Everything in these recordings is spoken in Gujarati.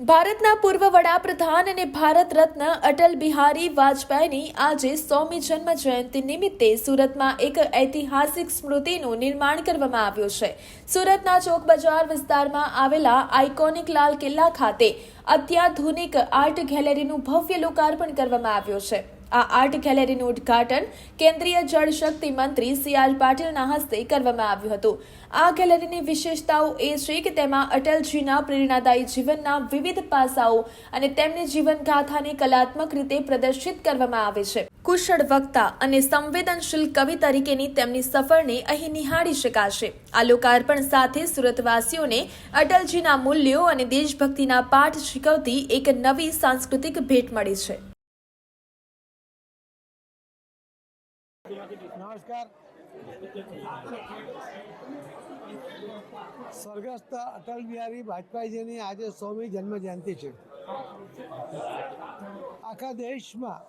ભારતના પૂર્વ વડાપ્રધાન અને ભારત રત્ન અટલ બિહારી વાજપેયીની આજે સોમી જન્મ જયંતિ નિમિત્તે સુરતમાં એક ઐતિહાસિક સ્મૃતિનું નિર્માણ કરવામાં આવ્યું છે. સુરતના ચોક બજાર વિસ્તારમાં આવેલા આઇકોનિક લાલ કિલ્લા ખાતે અત્યાધુનિક આર્ટ ગેલેરીનું ભવ્ય લોકાર્પણ કરવામાં આવ્યું છે. આ આર્ટ ગેલેરીનું ઉદ્ઘાટન કેન્દ્રીય જળશક્તિ મંત્રી સી પાટીલના હસ્તે કરવામાં આવ્યું હતું. આ ગેલેરીની વિશેષતાઓ એ છે કે તેમાં અટલજીના પ્રેરણાદાયી જીવનના વિવિધ પાસાઓ અને તેમની જીવનગાથાને કલાત્મક રીતે પ્રદર્શિત કરવામાં આવે છે. કુશળ વક્તા અને સંવેદનશીલ કવિ તરીકેની તેમની સફરને અહીં નિહાળી શકાશે. આ લોકાર્પણ સાથે સુરતવાસીઓને અટલજીના મૂલ્યો અને દેશભક્તિના પાઠ શીખવતી એક નવી સાંસ્કૃતિક ભેટ મળી છે. નમસ્કાર. સ્વર્ગસ્થ અટલ બિહારી વાજપેયીજીની આજે સોમી જન્મ જયંતિ છે. આખા દેશમાં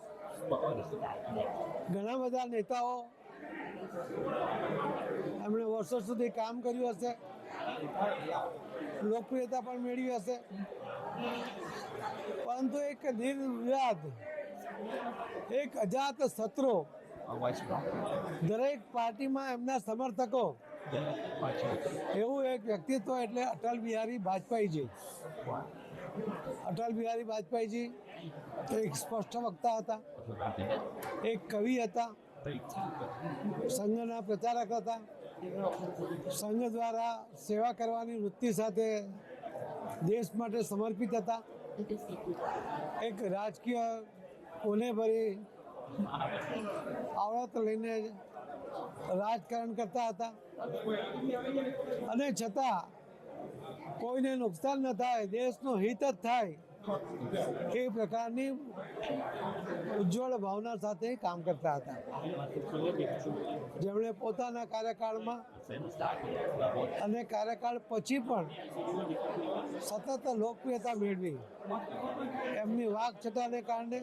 ઘણા બધા નેતાઓ એમણે વર્ષો સુધી કામ કર્યું હશે. લોકપ્રિયતા પણ મેળવી હશે. પરંતુ એક નિર્વિવાદ એક અજાત દરેક પાર્ટીમાં એમના સમર્થકો. એવું એક વ્યક્તિત્વ એટલે અટલ બિહારી વાજપેયીજી. અટલ બિહારી વાજપેયીજી એક સ્પષ્ટ વક્તા હતા. એક કવિ હતા. સંઘના પ્રચારક હતા. સંઘ દ્વારા સેવા કરવાની વૃત્તિ સાથે દેશ માટે સમર્પિત હતા. એક રાજકીય કોને ભરી આવડત લઈને રાજકારણ કરતા હતા. અને છતાં કોઈને નુકસાન ન થાય, દેશનું હિત જ થાય. એ પ્રકારની ઉજ્જવળ ભાવના સાથે કામ કરતા હતા. જેમણે પોતાના કાર્યકાળમાં અને કાર્યકાળ પછી પણ સતત લોકપ્રિયતા મેળવી. એમની વાક છટાને કારણે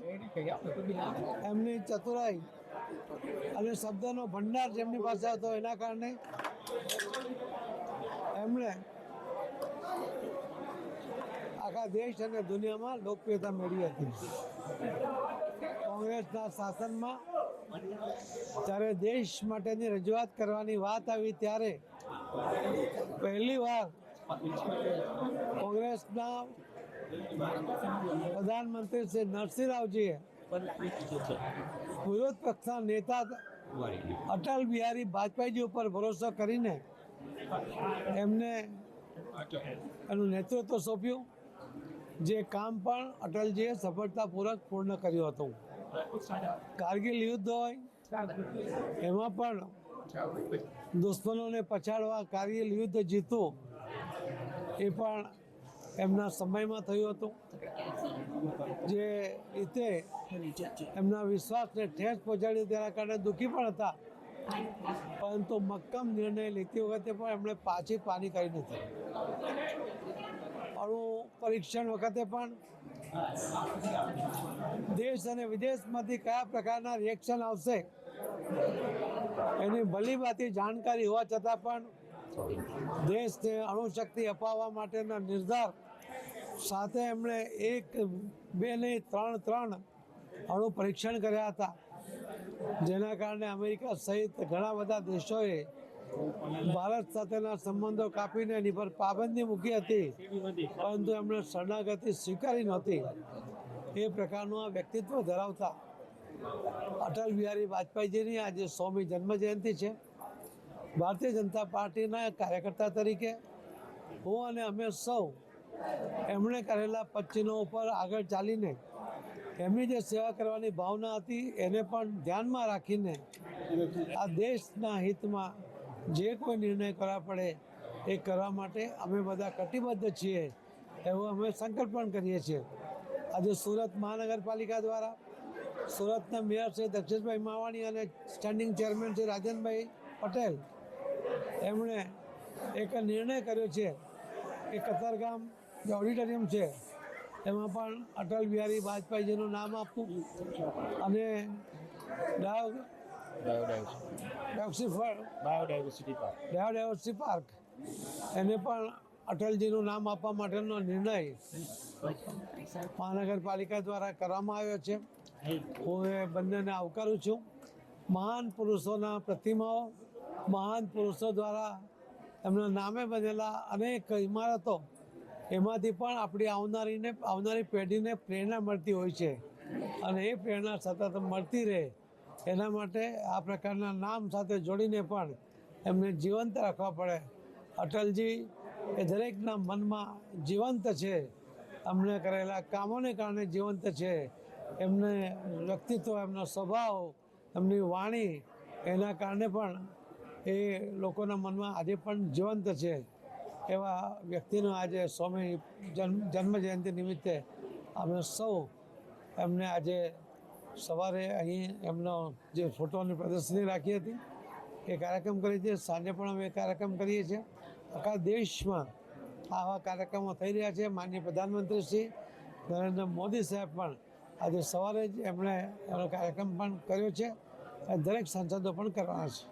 એમની ચતુરાઈ અને શબ્દનો ભંડાર જેમની પાસે હતો એના કારણે એમણે આખા દેશ અને દુનિયામાં લોકપ્રિયતા મેળવી હતી. કોંગ્રેસના શાસનમાં જ્યારે દેશ માટેની રજૂઆત કરવાની વાત આવી ત્યારે પહેલી વાર કોંગ્રેસના પ્રધાનમંત્રી શ્રી નરસિંહ રાવજીએ વિરોધ પક્ષના નેતા અટલ બિહારી વાજપેયીજી ઉપર ભરોસો કરીને એમને એનું નેતૃત્વ સોંપ્યું. જે કામ પણ અટલજીએ સફળતાપૂર્વક પૂર્ણ કર્યું હતું. કારગિલ યુદ્ધ હોય, એમાં પણ દુશ્મનોને પછાડવા કારગિલ યુદ્ધ જીતવું એ પણ એમના સમયમાં થયું હતું. જે રીતે એમના વિશ્વાસને ઠેસ પહોંચાડી તેના કારણે દુઃખી પણ હતા. પરંતુ મક્કમ નિર્ણય લેતી વખતે પણ એમણે પાછી પાની કરી નથી. અણુ પરીક્ષણ વખતે પણ દેશ અને વિદેશમાંથી કયા પ્રકારના રિએક્શન આવશે એની ભલીભાતી જાણકારી હોવા છતાં પણ દેશને અણુશક્તિ અપાવવા માટેના નિર્ધાર સાથે એમણે એક, બે નહીં, ત્રણ ત્રણ અણુ પરીક્ષણ કર્યા હતા. જેના કારણે અમેરિકા સહિત ઘણા બધા દેશોએ ભારત સાથેના સંબંધો કાપીને એની પર પાબંદી મૂકી હતી. પરંતુ એમણે શરણાગતિ સ્વીકારી નહોતી. એ પ્રકારનું આ વ્યક્તિત્વ ધરાવતા અટલ બિહારી વાજપેયીજીની આજે સોમી જન્મ જયંતિ છે. ભારતીય જનતા પાર્ટીના કાર્યકર્તા તરીકે હું અને અમે સૌ એમણે કરેલા પચ્ચીનો ઉપર આગળ ચાલીને એમની જે સેવા કરવાની ભાવના હતી, એને પણ ધ્યાનમાં રાખીને આ દેશના હિતમાં જે કોઈ નિર્ણય કરવા પડે એ કરવા માટે અમે બધા કટિબદ્ધ છીએ એવો અમે સંકલ્પ પણ કરીએ છીએ. આજે સુરત મહાનગરપાલિકા દ્વારા સુરતના મેયર છે દક્ષેશભાઈ માવાણી અને સ્ટેન્ડિંગ ચેરમેન છે રાજનભાઈ પટેલ એમણે એક નિર્ણય કર્યો છે કે કતારગામ જે ઓડિટોરિયમ છે એમાં પણ અટલ બિહારી વાજપેયીજીનું નામ આપવું અને ડાયો ડાયોક્સિફર બાયોડાયવર્સિટી પાર્ક બાયોડાયવર્સિટી પાર્ક એને પણ અટલજીનું નામ આપવા માટેનો નિર્ણય મહાનગરપાલિકા દ્વારા કરવામાં આવ્યો છે. હું એ બંનેને આવકારું છું. મહાન પુરુષોના પ્રતિમાઓ મહાન પુરુષો દ્વારા એમના નામે બનેલા અનેક ઇમારતો એમાંથી પણ આપણી આવનારીને આવનારી પેઢીને પ્રેરણા મળતી હોય છે. અને એ પ્રેરણા સતત મળતી રહે. એના માટે આ પ્રકારના નામ સાથે જોડીને પણ એમને જીવંત રાખવા પડે. અટલજી એ દરેકના મનમાં જીવંત છે. અમને કરેલા કામોને કારણે જીવંત છે. એમને વ્યક્તિત્વ, એમનો સ્વભાવ, એમની વાણી એના કારણે પણ એ લોકોના મનમાં આજે પણ જીવંત છે. એવા વ્યક્તિનો આજે સ્વામી જન્મ જન્મ જયંતિ નિમિત્તે અમે સૌ એમને આજે સવારે અહીં એમનો જે ફોટોની પ્રદર્શની રાખી હતી, એ કાર્યક્રમ કરી છે સાંજે પણ અમે કાર્યક્રમ કરીએ છીએ. આખા દેશમાં આવા કાર્યક્રમો થઈ રહ્યા છે. માનનીય પ્રધાનમંત્રી શ્રી નરેન્દ્ર મોદી સાહેબ પણ આજે સવારે જ એમણે એનો કાર્યક્રમ પણ કર્યો છે અને દરેક સાંસદો પણ કરવાના છે.